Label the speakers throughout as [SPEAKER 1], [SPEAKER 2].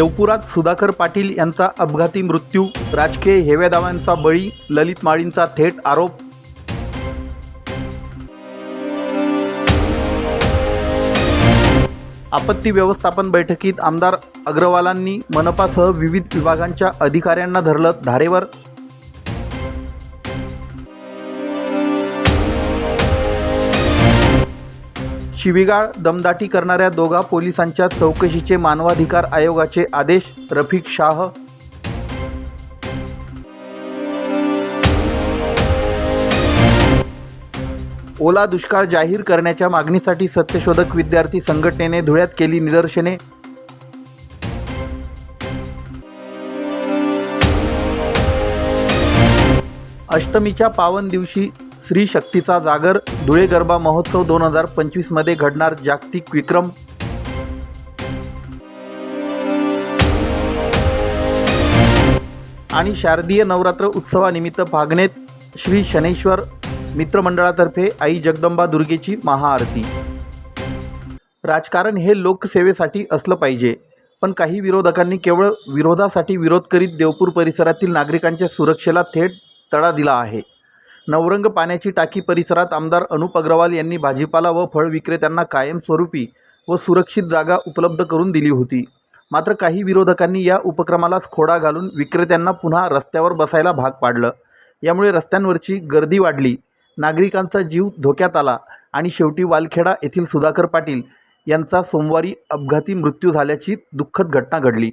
[SPEAKER 1] देवपुरात सुधाकर पाटील यांचा अपघाती मृत्यू राजकीय हेव्या बळी ललित माळींचा थेट आरोप. आपत्ती व्यवस्थापन बैठकीत आमदार अग्रवालांनी मनपासह विविध विभागांच्या अधिकाऱ्यांना धरलं धारेवर. शिवीगाळ दमदाटी करणाऱ्या दोघा पोलिसांच्या चौकशीचे मानवाधिकार आयोगाचे आदेश रफिक शाह. ओला दुष्काळ जाहीर करण्याच्या मागणीसाठी सत्यशोधक विद्यार्थी संघटनेने धुळ्यात केली निदर्शने. अष्टमीच्या पावन दिवशी स्त्री शक्तीचा जागर धुळे गरबा महोत्सव दोन हजार पंचवीसमध्ये घडणार जागतिक विक्रम. आणि शारदीय नवरात्र उत्सवानिमित्त भागनेत श्री शनेश्वर मित्रमंडळातर्फे आई जगदंबा दुर्गेची महाआरती. राजकारण हे लोकसेवेसाठी असलं पाहिजे पण काही विरोधकांनी केवळ विरोधासाठी विरोध करीत देवपूर परिसरातील नागरिकांच्या सुरक्षेला थेट तडा दिला आहे. नवरंग पाण्याची टाकी परिसरात आमदार अनुप अग्रवाल यांनी भाजीपाला व फळ विक्रेत्यांना कायमस्वरूपी व सुरक्षित जागा उपलब्ध करून दिली होती. मात्र काही विरोधकांनी या उपक्रमालाच खोडा घालून विक्रेत्यांना पुन्हा रस्त्यावर बसायला भाग पाडलं. यामुळे रस्त्यांवरची गर्दी वाढली. नागरिकांचा जीव धोक्यात आला आणि शेवटी वालखेडा येथील सुधाकर पाटील यांचा सोमवारी अपघाती मृत्यू झाल्याची दुःखद घटना घडली.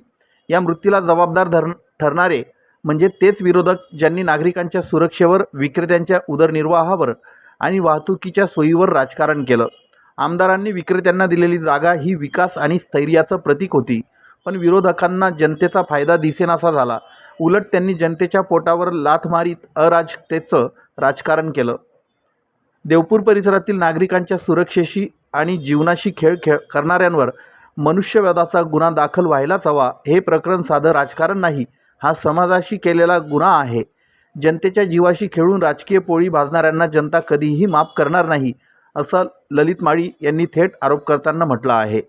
[SPEAKER 1] या मृत्यूला जबाबदार धर ठरणारे म्हणजे तेच विरोधक ज्यांनी नागरिकांच्या सुरक्षेवर विक्रेत्यांच्या उदरनिर्वाहावर आणि वाहतुकीच्या सोयीवर राजकारण केलं. आमदारांनी विक्रेत्यांना दिलेली जागा ही विकास आणि स्थैर्याचं प्रतीक होती. पण विरोधकांना जनतेचा फायदा दिसेनासा झाला. उलट त्यांनी जनतेच्या पोटावर लाथ मारीत अराजतेचं राजकारण केलं. देवपूर परिसरातील नागरिकांच्या सुरक्षेशी आणि जीवनाशी खेळ खेळ करणाऱ्यांवर मनुष्यवधाचा गुन्हा दाखल व्हायलाच हवा हे प्रकरण साधं राजकारण नाही हा समाजाशी केलेला गुन्हा आहे. जनतेच्या जीवाशी खेळून राजकीय पोळी भाजणाऱ्यांना जनता कधीही माफ करणार नाही असं ललित माळी यांनी थेट आरोप करताना म्हटलं आहे.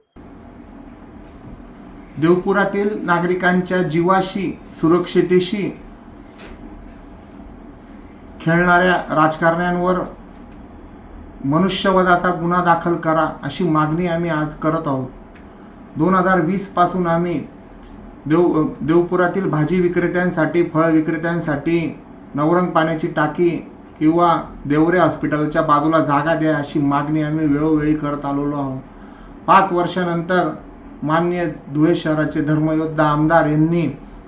[SPEAKER 2] देवपुरातील नागरिकांच्या जीवाशी सुरक्षितेशी खेळणाऱ्या राजकारण्यांवर मनुष्यवधाचा गुन्हा दाखल करा अशी मागणी आम्ही आज करत आहोत. दोन हजार वीसपासून आम्ही देव देवपुरातील भाजी विक्रेत्यांसाठी फळ विक्रेत्यांसाठी नवरंग पाण्याची टाकी किंवा देवरे हॉस्पिटलच्या बाजूला जागा द्या अशी मागणी आम्ही वेळोवेळी करत आलेलो आहोत. पाच वर्षानंतर मान्य धुळे शहराचे धर्मयोद्धा आमदार यांनी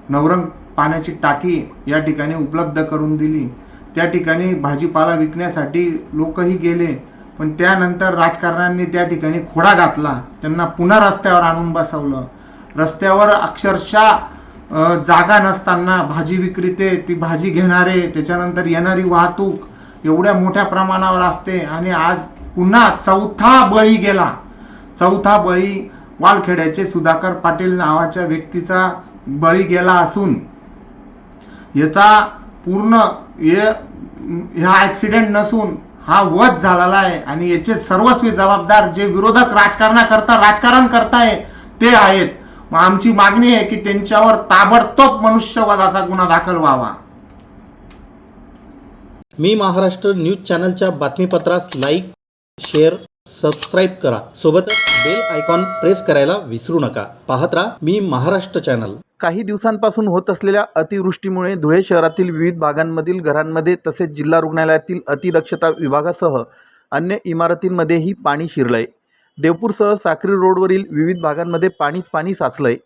[SPEAKER 2] नवरंग पाण्याची टाकी या ठिकाणी उपलब्ध करून दिली. त्या ठिकाणी भाजीपाला विकण्यासाठी लोकही गेले पण त्यानंतर राजकारण्यांनी त्या ठिकाणी खोडा घातला. त्यांना पुन्हा रस्त्यावर आणून बसवलं. रस्त्यावर अक्षरशः जागा नसताना भाजी विक्रेते ती भाजी घेणारे त्याच्यानंतर येणारी वाहतूक एवढ्या मोठ्या प्रमाणावर असते आणि आज पुन्हा चौथा बळी गेला. चौथा बळी वालखेड्याचे सुधाकर पाटील नावाच्या व्यक्तीचा बळी गेला असून याचा पूर्ण हे ह्या ॲक्सिडेंट नसून हा वध झालेला आहे आणि याचे सर्वस्वी जबाबदार जे विरोधक राजकारणाकरता राजकारण करताय ते आहेत. मग आमची मागणी आहे की त्यांच्यावर ताबडतोब मनुष्यवधाचा गुन्हा दाखल व्हावा.
[SPEAKER 1] मी महाराष्ट्र न्यूज चॅनलच्या बातमीपत्रास लाईक शेअर सबस्क्राईब करा. सोबतच बेल आयकॉन प्रेस करायला विसरू नका. पाहत राहा मी महाराष्ट्र चॅनल. काही दिवसांपासून होत असलेल्या अतिवृष्टीमुळे धुळे शहरातील विविध भागांमधील घरांमध्ये तसेच जिल्हा रुग्णालयातील अतिदक्षता विभागासह अन्य इमारतींमध्येही पाणी शिरलंय. देवपूरसह साक्री रोडवरील विविध भागांमध्ये पाणीच पाणी साचलंय.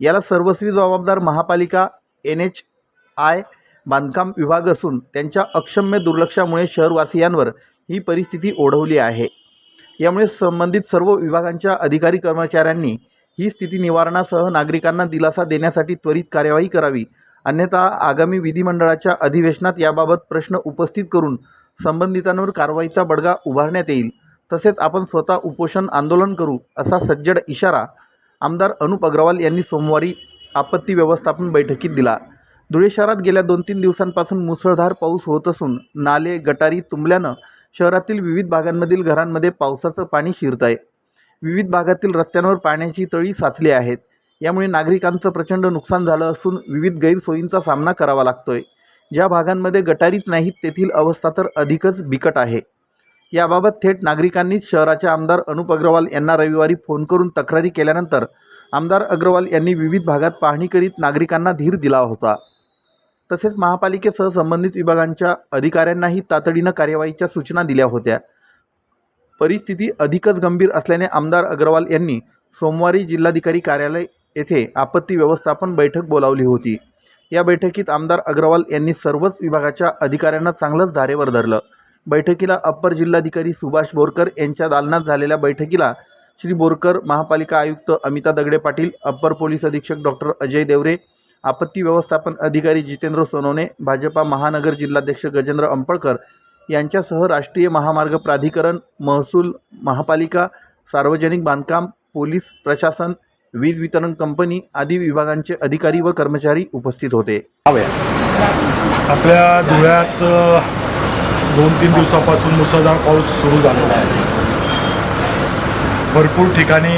[SPEAKER 1] याला सर्वस्वी जबाबदार महापालिका एन एच आय बांधकाम विभाग असून त्यांच्या अक्षम्य दुर्लक्षामुळे शहरवासियांवर ही परिस्थिती ओढवली आहे. यामुळे संबंधित सर्व विभागांच्या अधिकारी कर्मचाऱ्यांनी ही स्थिती निवारणासह नागरिकांना दिलासा देण्यासाठी त्वरित कार्यवाही करावी. अन्यथा आगामी विधिमंडळाच्या अधिवेशनात याबाबत प्रश्न उपस्थित करून संबंधितांवर कारवाईचा बडगा उभारण्यात येईल. तसेच आपण स्वतः उपोषण आंदोलन करू असा सज्जड इशारा आमदार अनुप अग्रवाल यांनी सोमवारी आपत्ती व्यवस्थापन बैठकीत दिला. धुळे शहरात गेल्या दोन तीन दिवसांपासून मुसळधार पाऊस होत असून नाले गटारी तुंबल्यानं शहरातील विविध भागांमधील घरांमध्ये पावसाचं पाणी शिरत आहे विविध भागातील रस्त्यांवर पाण्याची तळी साचली आहेत. यामुळे नागरिकांचं प्रचंड नुकसान झालं असून विविध गैरसोयींचा सामना करावा लागतोय. ज्या भागांमध्ये गटारीच नाहीत तेथील अवस्था तर अधिकच बिकट आहे. याबाबत थेट नागरिकांनीच शहराचे आमदार अनुप अग्रवाल यांना रविवारी फोन करून तक्रारी केल्यानंतर आमदार अग्रवाल यांनी विविध भागात पाहणी करीत नागरिकांना धीर दिला होता. तसेच महापालिकेसह संबंधित विभागांच्या अधिकाऱ्यांनाही तातडीनं कार्यवाहीच्या सूचना दिल्या होत्या. परिस्थिती अधिकच गंभीर असल्याने आमदार अग्रवाल यांनी सोमवारी जिल्हाधिकारी कार्यालय येथे आपत्ती व्यवस्थापन बैठक बोलावली होती. या बैठकीत आमदार अग्रवाल यांनी सर्वच विभागाच्या अधिकाऱ्यांना चांगलंच धारेवर धरलं. बैठकीला अप्पर जिल्हाधिकारी सुभाष बोरकर यांच्या दालनात झालेल्या बैठकीला श्री बोरकर महापालिका आयुक्त अमिता दगडे पाटील अप्पर पोलीस अधीक्षक डॉक्टर अजय देवरे आपत्ती व्यवस्थापन अधिकारी जितेंद्र सोनवणे भाजपा महानगर जिल्हाध्यक्ष गजेंद्र अंपळकर यांच्यासह राष्ट्रीय महामार्ग प्राधिकरण महसूल महापालिका सार्वजनिक बांधकाम पोलीस प्रशासन वीज वितरण कंपनी आदी विभागांचे अधिकारी व कर्मचारी उपस्थित होते.
[SPEAKER 3] आपल्या धुळ्यात दोन तीन दिवसापासून मुसळधार पाऊस सुरू झालेला आहे. भरपूर ठिकाणी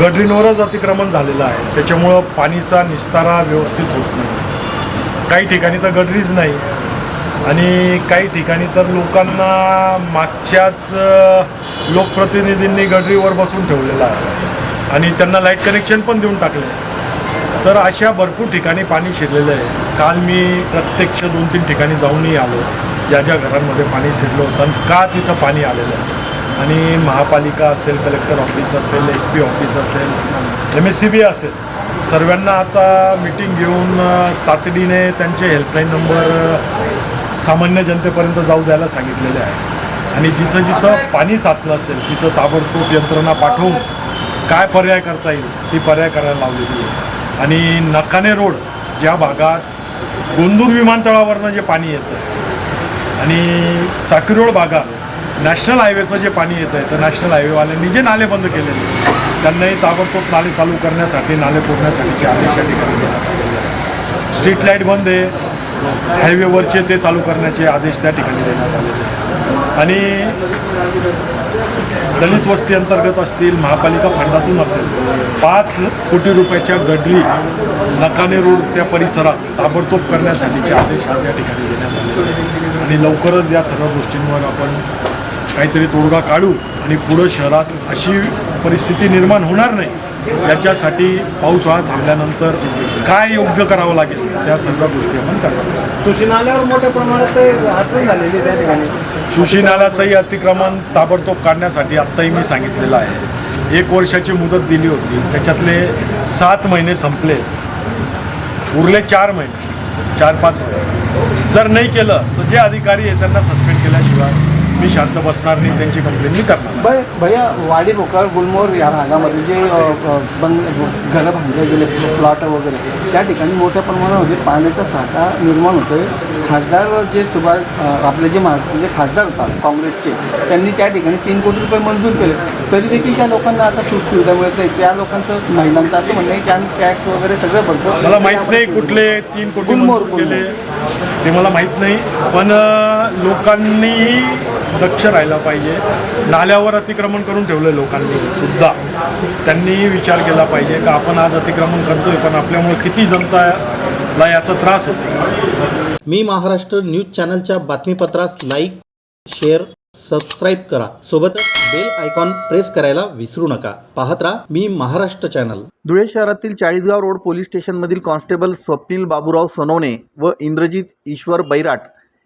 [SPEAKER 3] गडरींवरच अतिक्रमण झालेलं आहे. त्याच्यामुळं पाणीचा निस्तारा व्यवस्थित होत नाही. काही ठिकाणी तर गडरीच नाही. आणि काही ठिकाणी तर लोकांना मागच्याच लोकप्रतिनिधींनी गडरीवर बसून ठेवलेलं आहे. आणि त्यांना लाइट कनेक्शन पण देऊन टाकले तर अशा भरपूर ठिकाणी पाणी शिरलेलं आहे. काल मी प्रत्यक्ष दोन तीन ठिकाणी जाऊनही आलो. ज्या ज्या घरांमध्ये पाणी शिरलं होतं आणि का तिथं पाणी आलेलं आहे आणि महापालिका असेल कलेक्टर ऑफिस असेल एस पी ऑफिस असेल एम एस सी बी असेल सर्वांना आता मिटिंग घेऊन तातडीने त्यांचे हेल्पलाईन नंबर सामान्य जनतेपर्यंत जाऊ द्यायला सांगितलेले आहे. आणि जिथं जिथं पाणी साचलं असेल तिथं ताबडतोब यंत्रणा पाठवून काय पर्याय करता येईल ती पर्याय करायला लावलेली आहे. आणि नकाने रोड ज्या भागात गोंदूर विमानतळावरनं जे पाणी येतं आणि साखरी रोड भागात नॅशनल हायवेचं जे पाणी येतं आहे तर नॅशनल हायवेवाल्यांनी जे नाले बंद केलेले त्यांनाही ताबडतोब नाले चालू करण्यासाठी नाले फोडण्यासाठीचे आदेश या ठिकाणी स्ट्रीट लाइट बंद आहे. हायवेवरचे ते चालू करण्याचे आदेश त्या ठिकाणी देण्यात आले आणि दलित वस्ती अंतर्गत असतील महापालिका फंडातून असेल पाच कोटी रुपयाच्या गडरी नकाने रोड त्या परिसरात ताबडतोब करण्यासाठीचे आदेश आज या ठिकाणी देण्यात आले आणि लवकरच या सर्व गोष्टींवर आपण काहीतरी तोडगा काढू आणि पुढं शहरात अशी परिस्थिती निर्माण होणार नाही याच्यासाठी पावसाळा थांबल्यानंतर काय योग्य करावं लागेल त्या सर्व गोष्टी आपण करणार
[SPEAKER 4] सुशिनाल्यावर मोठ्या प्रमाणात अडचण झालेली त्या ठिकाणी.
[SPEAKER 3] सुशी नाल्याचंही अतिक्रमण ताबडतोब काढण्यासाठी आत्ताही मी सांगितलेलं आहे. एक वर्षाची मुदत दिली होती त्याच्यातले सात महिने संपले. उरले चार महिने चार पाच महिने. जर नाही केलं तर जे अधिकारी आहे त्यांना सस्पेंड केल्याशिवाय मी शांत बसणार नाही त्यांची कंप्लेंट मी करणार
[SPEAKER 4] बर भैया वाडी भोकर गुलमोहर या भागामध्ये जे बंग घरं बांधले गेले प्लॉट वगैरे त्या ठिकाणी मोठ्या प्रमाणामध्ये पाण्याचा साठा निर्माण होतोय. खासदार जे सुभाष आपले जे महाराष्ट्राचे जे खासदार होतात काँग्रेसचे त्यांनी त्या ठिकाणी तीन कोटी रुपये मंजूर केले. तरी देखील त्या लोकांना आता सुखसुविधा मिळत नाही. त्या लोकांचं महिलांचं असं म्हणणं आहे की आम्ही टॅक्स वगैरे सगळं भरतो.
[SPEAKER 3] मला माहीत नाही कुठले तीन कोटी मंजूर केले. ते मला माहीत नाही पण लोकांनी लक्ष राहायला पाहिजे. नाल्यावर अतिक्रमण करून ठेवलं लोकांनी सुद्धा. त्यांनी विचार केला पाहिजे का आपण आज अतिक्रमण करतोय पण आपल्यामुळे किती जनताला याचा त्रास होतो?
[SPEAKER 1] मी महाराष्ट्र न्यूज चॅनलच्या बातमीपत्रास लाईक शेअर सबस्क्राईब करा. सोबतच बेल आयकॉन प्रेस करायला विसरू नका. पाहत राहा मी महाराष्ट्र चॅनल धुळे शहरातील चाळीसगाव रोड पोलीस स्टेशनमधील कॉन्स्टेबल स्वप्नील बाबूराव सोनवणे व इंद्रजित ईश्वर बैराट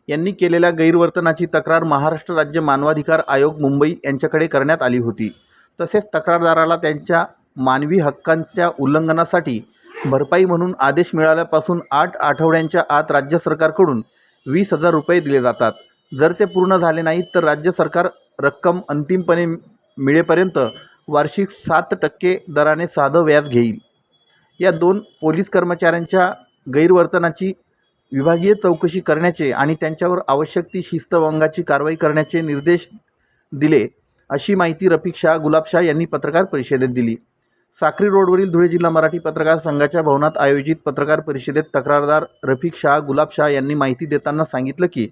[SPEAKER 1] यांनी केलेल्या गैरवर्तनाची तक्रार महाराष्ट्र राज्य मानवाधिकार आयोग मुंबई यांच्याकडे करण्यात आली होती. तसेच तक्रारदाराला त्यांच्या मानवी हक्कांच्या उल्लंघनासाठी भरपाई म्हणून आदेश मिळाल्यापासून आठ आठवड्यांच्या आत राज्य सरकारकडून वीस हजार रुपये दिले जातात. जर ते पूर्ण झाले नाहीत तर राज्य सरकार रक्कम अंतिमपणे मिळेपर्यंत वार्षिक सात टक्के दराने साधं व्याज घेईल. या दोन पोलीस कर्मचाऱ्यांच्या गैरवर्तनाची विभागीय चौकशी करण्याचे आणि त्यांच्यावर आवश्यक ती शिस्तभंगाची कारवाई करण्याचे निर्देश दिले अशी माहिती रफिक शाह गुलाब शाह यांनी पत्रकार परिषदेत दिली. साक्री रोडवरील धुळे जिल्हा मराठी पत्रकार संघाच्या भवनात आयोजित पत्रकार परिषदेत तक्रारदार रफिक शाह गुलाब शाह यांनी माहिती देताना सांगितलं की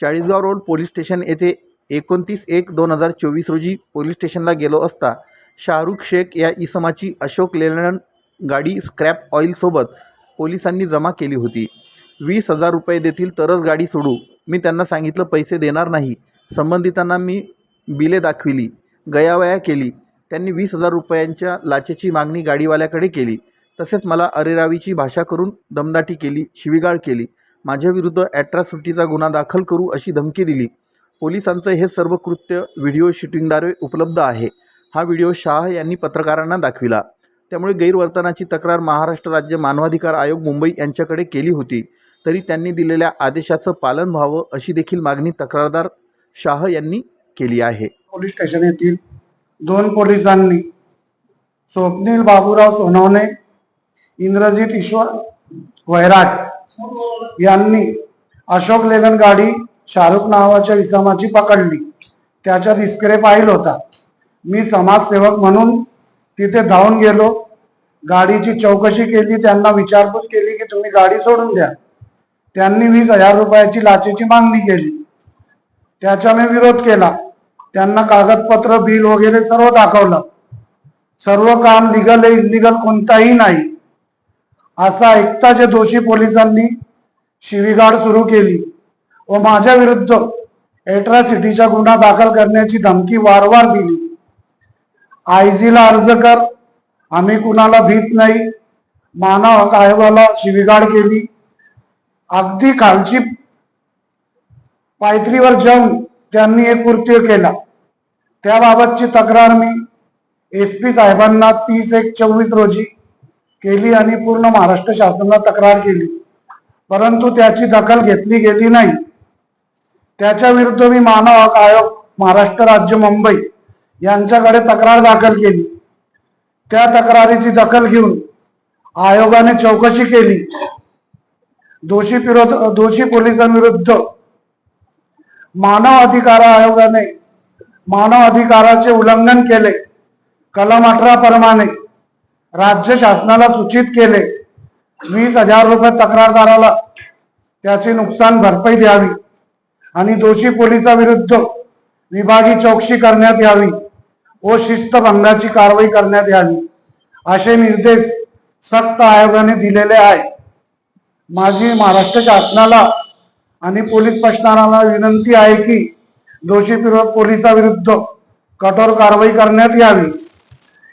[SPEAKER 1] चाळीसगाव रोड पोलीस स्टेशन येथे एकोणतीस एक दोन हजार चोवीस रोजी पोलीस स्टेशनला गेलो असता शाहरुख शेख या इसमाची अशोक लेलंड गाडी स्क्रॅप ऑइलसोबत पोलिसांनी जमा केली होती. वीस हजार रुपये देतील तरच गाडी सोडू. मी त्यांना सांगितलं पैसे देणार नाही. संबंधितांना मी बिले दाखविली गयावया केली. त्यांनी वीस हजार रुपयांच्या लाचेची मागणी गाडीवाल्याकडे केली. तसेच मला अरेरावीची भाषा करून दमदाटी केली शिवीगाळ केली. माझ्याविरुद्ध ॲट्रॉसिटीचा गुन्हा दाखल करू अशी धमकी दिली. पोलिसांचं हे सर्व कृत्य व्हिडिओ शूटिंगद्वारे उपलब्ध आहे. हा व्हिडिओ शाह यांनी पत्रकारांना दाखविला. त्यामुळे गैरवर्तनाची तक्रार महाराष्ट्र राज्य मानवाधिकार आयोग मुंबई यांच्याकडे केली होती. तरी त्यांनी दिलेल्या आदेशाचं पालन व्हावं अशी देखील मागणी तक्रारदार शाह यांनी केली आहे.
[SPEAKER 5] पोलीस स्टेशन येथील दोन पोलिसांनी स्वप्नील बाबूराव सोनवणे इंद्रजित ईश्वर वैराट यांनी अशोक लेलन गाडी शाहरुख नावाच्या इसमाची पकडली. त्याच्यात इस्क्रे पाहिल होता. मी समाजसेवक म्हणून तिथे धावून गेलो. गाडीची चौकशी केली त्यांना विचारपूस केली की तुम्ही गाडी सोडून द्या. त्यांनी वीस हजार रुपयाची लाचेची मागणी केली. त्याचा मी विरोध केला. त्यांना कागदपत्र बिल वगैरे सर्व दाखवलं. सर्व काम लिगल इलिगल कोणताही नाही. असा ऐकता जे दोषी पोलिसांनी शिवीगाळ सुरू केली व माझ्या विरुद्ध एट्रॉसिटीचा गुन्हा दाखल करण्याची धमकी वारंवार दिली. आयजीला अर्ज कर आम्ही कुणाला भीत नाही मानव हक आयोगाला शिवीगाळ केली. अगदी खालची पायथ्रीवर जाऊन त्यांनी एक कृत्य केला. त्याबाबतची तक्रार मी एस पी साहेबांना तीस एक चोवीस रोजी केली आणि पूर्ण महाराष्ट्र शासनाला तक्रार केली. परंतु त्याची दखल घेतली गेली नाही. त्याच्या विरुद्ध मी मानव हक आयोग महाराष्ट्र राज्य मुंबई यांच्याकडे तक्रार दाखल केली. त्या तक्रारीची दखल घेऊन आयोगाने चौकशी केली. दोषी विरोध दोषी पोलिसांविरुद्ध मानव अधिकार आयोगाने मानव अधिकाराचे उल्लंघन केले. कलम अठरा प्रमाणे राज्य शासनाला सूचित केले. वीस हजार रुपये तक्रारदाराला त्याची नुकसान भरपाई द्यावी आणि दोषी पोलिसाविरुद्ध विभागी चौकशी करण्यात यावी व शिस्तभंगाची कारवाई करण्यात यावी असे निर्देश सक्त आयोगाने दिलेले आहे माझी महाराष्ट्र शासनाला आणि पोलीस प्रशासनाला विनंती आहे की दोषी पोलिसाविरुद्ध कठोर कारवाई करण्यात यावी.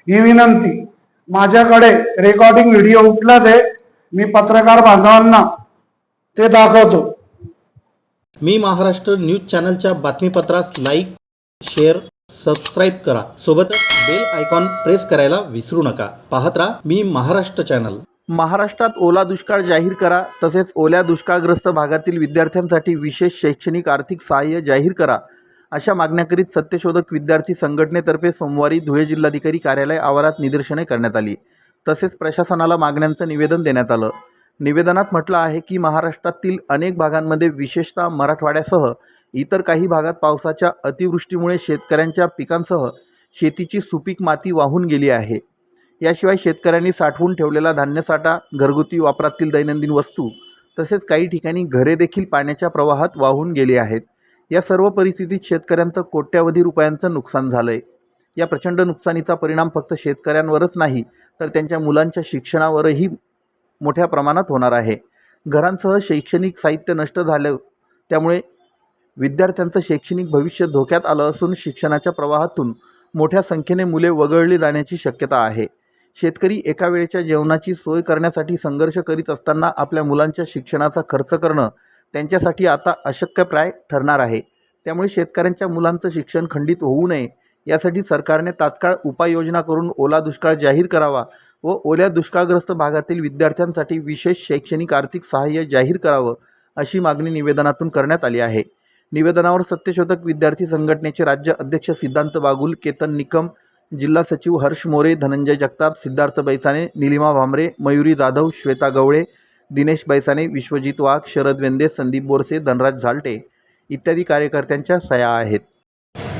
[SPEAKER 5] ही विनंती माझ्याकडे रेकॉर्डिंग व्हिडिओ उपलब्ध आहे मी पत्रकार बांधवांना ते दाखवतो.
[SPEAKER 1] मी महाराष्ट्र न्यूज चॅनलच्या बातमीपत्रास लाईक शेअर सबस्क्राईब करा. सोबतच बेल आयकॉन प्रेस करायला विसरू नका. पाहत राहा मी महाराष्ट्र चॅनल. महाराष्ट्रात ओला दुष्काळ जाहीर करा. तसेच ओल्या दुष्काळग्रस्त भागातील विद्यार्थ्यांसाठी विशेष शैक्षणिक आर्थिक सहाय्य जाहीर करा. अशा मागण्या करीत सत्यशोधक विद्यार्थी संघटनेतर्फे सोमवारी धुळे जिल्हाधिकारी कार्यालय आवारात निदर्शने करण्यात आली. तसेच प्रशासनाला मागण्यांचं निवेदन देण्यात आलं. निवेदनात म्हटलं आहे की महाराष्ट्रातील अनेक भागांमध्ये विशेषतः मराठवाड्यासह इतर काही भागात पावसाच्या अतिवृष्टीमुळे शेतकऱ्यांच्या पिकांसह शेतीची सुपीक माती वाहून गेली आहे. याशिवाय शेतकऱ्यांनी साठवून ठेवलेला धान्यसाठा घरगुती वापरातील दैनंदिन वस्तू तसेच काही ठिकाणी घरे देखील पाण्याच्या प्रवाहात वाहून गेली आहेत. या सर्व परिस्थितीत शेतकऱ्यांचं कोट्यावधी रुपयांचं नुकसान झालं आहे या प्रचंड नुकसानीचा परिणाम फक्त शेतकऱ्यांवरच नाही तर त्यांच्या मुलांच्या शिक्षणावरही मोठ्या प्रमाणात होणार आहे. घरांसह शैक्षणिक साहित्य नष्ट झालं त्यामुळे विद्यार्थ्यांचं शैक्षणिक भविष्य धोक्यात आलं असून शिक्षणाच्या प्रवाहातून मोठ्या संख्येने मुले वगळली जाण्याची शक्यता आहे. शेतकरी एका वेळेच्या जेवणाची सोय करण्यासाठी संघर्ष करीत असताना आपल्या मुलांच्या शिक्षणाचा खर्च करणं त्यांच्यासाठी आता अशक्यप्राय ठरणार आहे. त्यामुळे शेतकऱ्यांच्या मुलांचं शिक्षण खंडित होऊ नये. यासाठी सरकारने तात्काळ उपाययोजना करून ओला दुष्काळ जाहीर करावा व ओल्या दुष्काळग्रस्त भागातील विद्यार्थ्यांसाठी विशेष शैक्षणिक आर्थिक सहाय्य जाहीर करावं अशी मागणी निवेदनातून करण्यात आली आहे. निवेदनावर सत्यशोधक विद्यार्थी संघटनेचे राज्य अध्यक्ष सिद्धांत बागुल केतन निकम जिल्हा सचिव हर्ष मोरे धनंजय जगताप सिद्धार्थ बैसाने निलिमा भांबरे मयुरी जाधव श्वेता गवळे दिनेश बैसाने विश्वजित वाघ शरद वेंदे संदीप बोरसे धनराज झालटे इत्यादी कार्यकर्त्यांच्या सह्या आहेत.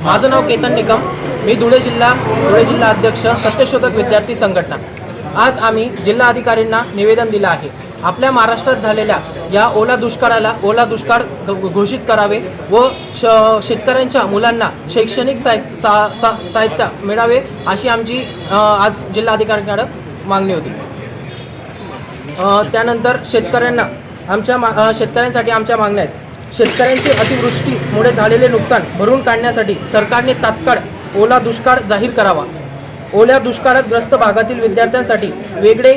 [SPEAKER 6] माझं नाव केतन निकम. मी धुळे जिल्हा धुळे जिल्हा अध्यक्ष सत्यशोधक विद्यार्थी संघटना. आज आम्ही जिल्हा अधिकाऱ्यांना निवेदन दिलं आहे. आपल्या महाराष्ट्रात झालेल्या या ओला दुष्काळाला ओला दुष्काळ घोषित करावे व श शेतकऱ्यांच्या मुलांना शैक्षणिक साहित्य सा, सा, साहित्य मिळावे अशी आमची आज जिल्हाधिकाऱ्यांकडे मागणी होती. त्यानंतर शेतकऱ्यांना आमच्या मा शेतकऱ्यांसाठी आमच्या मागण्या आहेत. शेतकऱ्यांची अतिवृष्टीमुळे झालेले नुकसान भरून काढण्यासाठी सरकारने तात्काळ ओला दुष्काळ जाहीर करावा. ओल्या दुष्काळात ग्रस्त भागातील विद्यार्थ्यांसाठी वेगळे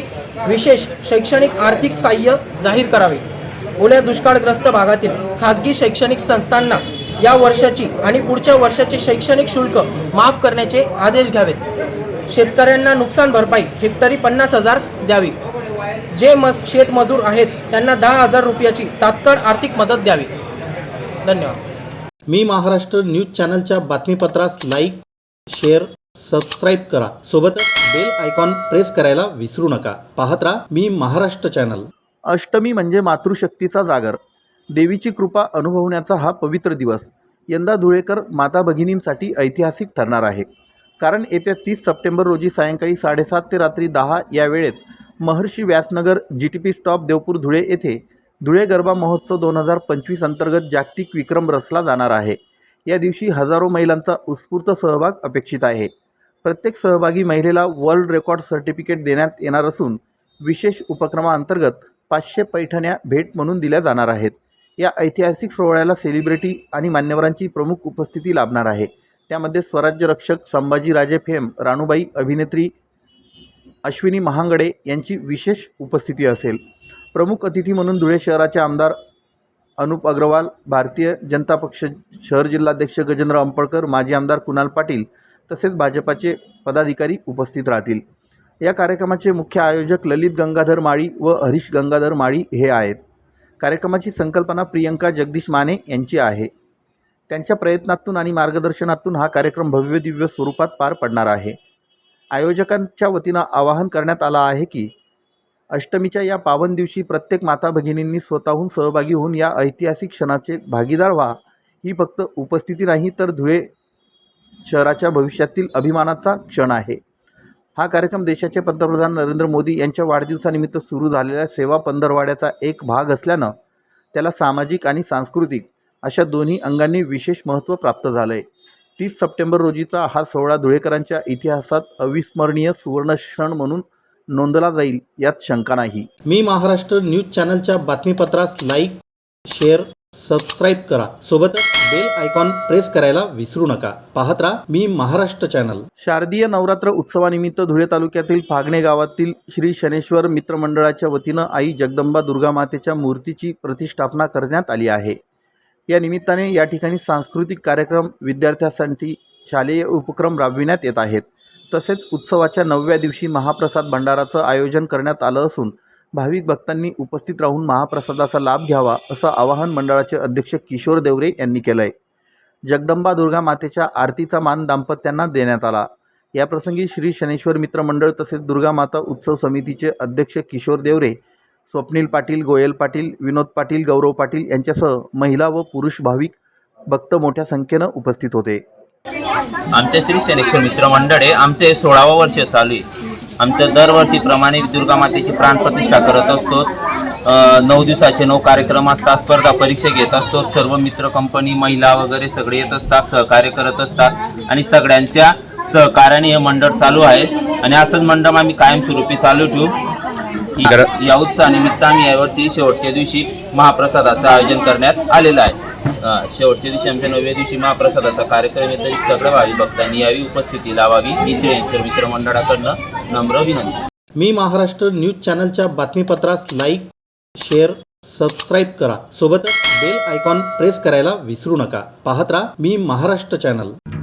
[SPEAKER 6] विशेष शैक्षणिक आर्थिक सहाय्य जाहीर करावे. ओल्या दुष्काळग्रस्त भागातील खाजगी शैक्षणिक संस्थांना या वर्षाची आणि पुढच्या वर्षाचे शैक्षणिक शुल्क माफ करण्याचे आदेश घ्यावेत. शेतकऱ्यांना नुकसान भरपाई हेक्टरी पन्नास हजार द्यावी. जे मज शेतमजूर आहेत त्यांना दहा हजार रुपयाची तात्काळ आर्थिक मदत द्यावी. धन्यवाद.
[SPEAKER 1] मी महाराष्ट्र न्यूज चॅनलच्या बातमीपत्रास लाईक शेअर सबस्क्राईब करा. सोबतच बेल आयकॉन प्रेस करायला विसरू नका. पाहत राहा मी महाराष्ट्र चॅनल. अष्टमी म्हणजे मातृशक्तीचा जागर. देवीची कृपा अनुभवण्याचा हा पवित्र दिवस. यंदा धुळेकर माता भगिनींसाठी ऐतिहासिक ठरणार आहे. कारण येत्या तीस सप्टेंबर रोजी सायंकाळी साडेसात ते रात्री दहा या वेळेत Maharshi Vyasnagar G T P stop Deopur Dhule येथे धुळे गरबा महोत्सव दोन हजार पंचवीस अंतर्गत जागतिक विक्रम रचला जाणार आहे. या दिवशी हजारो महिलांचा उत्स्फूर्त सहभाग अपेक्षित आहे. प्रत्येक सहभागी महिलेला वर्ल्ड रेकॉर्ड सर्टिफिकेट देण्यात येणार असून विशेष उपक्रमाअंतर्गत पाचशे पैठण्या भेट म्हणून दिल्या जाणार आहेत. या ऐतिहासिक सोहळ्याला सेलिब्रिटी आणि मान्यवरांची प्रमुख उपस्थिती लाभणार आहे. त्यामध्ये स्वराज्य रक्षक संभाजीराजे फेम राणूबाई अभिनेत्री अश्विनी महांगडे यांची विशेष उपस्थिती असेल. प्रमुख अतिथी म्हणून धुळे शहराचे आमदार अनुप अग्रवाल भारतीय जनता पक्ष शहर जिल्हाध्यक्ष गजेंद्र अंपळकर माजी आमदार कुणाल पाटील तसेच भाजपाचे पदाधिकारी उपस्थित राहतील. या कार्यक्रमाचे मुख्य आयोजक ललित गंगाधर माळी व हरीश गंगाधर माळी हे आहेत. कार्यक्रमाची संकल्पना प्रियंका जगदीश माने यांची आहे. त्यांच्या प्रयत्नातून आणि मार्गदर्शनातून हा कार्यक्रम भव्य दिव्य स्वरूपात पार पडणार आहे. आयोजकांच्या वतीनं आवाहन करण्यात आलं आहे की अष्टमीच्या या पावन दिवशी प्रत्येक माता भगिनींनी स्वतःहून सहभागी होऊन या ऐतिहासिक क्षणाचे भागीदार व्हा. ही फक्त उपस्थिती नाही तर धुळे शहराच्या भविष्यातील अभिमानाचा क्षण आहे. हा कार्यक्रम देशाचे पंतप्रधान नरेंद्र मोदी यांच्या वाढदिवसानिमित्त सुरू झालेल्या सेवा पंधरवाड्याचा एक भाग असल्यानं त्याला सामाजिक आणि सांस्कृतिक अशा दोन्ही अंगांनी विशेष महत्त्व प्राप्त झालं आहे तीस सप्टेंबर रोजीचा हा सोहळा धुळेकरांच्या इतिहासात अविस्मरणीय सुवर्णक्षण म्हणून नोंदला जाईल यात शंका नाही. मी महाराष्ट्र न्यूज चॅनलच्या बातमीपत्रास लाईक शेअर सबस्क्राईब करा. सोबतच बेल आयकॉन प्रेस करायला विसरू नका. पाहत राहा मी महाराष्ट्र चॅनल. शारदीय नवरात्र उत्सवानिमित्त धुळे तालुक्यातील फागणे गावातील श्री शनेश्वर मित्रमंडळाच्या वतीनं आई जगदंबा दुर्गा मातेच्या मूर्तीची प्रतिष्ठापना करण्यात आली आहे. या निमित्ताने या ठिकाणी सांस्कृतिक कार्यक्रम विद्यार्थ्यांसाठी शालेय उपक्रम राबविण्यात येत आहेत. तसेच उत्सवाच्या नवव्या दिवशी महाप्रसाद भंडाराचं आयोजन करण्यात आलं असून भाविक भक्तांनी उपस्थित राहून महाप्रसादाचा लाभ घ्यावा असं आवाहन मंडळाचे अध्यक्ष किशोर देवरे यांनी केलं आहे जगदंबा दुर्गा मातेच्या आरतीचा मान दाम्पत्यांना देण्यात आला. याप्रसंगी श्री शनेश्वर मित्र मंडळ तसेच दुर्गा माता उत्सव समितीचे अध्यक्ष किशोर देवरे स्वप्नील पाटील गोयल पाटील विनोद पाटील गौरव पाटील यांच्यासह महिला व पुरुष भाविक भक्त मोठ्या संख्येनं उपस्थित होते.
[SPEAKER 7] आमचे श्री शनेश्वर मित्र मंडळ आहे आमचे सोळावं वर्ष चालू आहे. आमचं दरवर्षीप्रमाणे दुर्गा मातेची प्राणप्रतिष्ठा करत असतो. नऊ दिवसाचे नऊ कार्यक्रम असतात स्पर्धा परीक्षा घेत असतो. सर्व मित्र कंपनी महिला वगैरे सगळे येत असतात सहकार्य करत असतात आणि सगळ्यांच्या सहकार्याने हे मंडळ चालू आहे. आणि असंच मंडळ आम्ही कायमस्वरूपी चालू ठेवू. या- या उत्सवानिमित्त आम्ही यावर्षी शेवटच्या दिवशी महाप्रसादाचं आयोजन करण्यात आलेलं आहे. शेवटच्या दिवशी आमच्या नवव्या दिवशी महाप्रसादाचा कार्यक्रम येतो सगळ्या भावी भक्तांनी यावी उपस्थिती लावावी. ही मित्र मंडळाकडनं नम्र विनंती
[SPEAKER 1] मी महाराष्ट्र न्यूज चॅनलच्या बातमीपत्रास लाईक शेअर सबस्क्राईब करा. सोबतच बेल आयकॉन प्रेस करायला विसरू नका. पाहत राहा मी महाराष्ट्र चॅनल.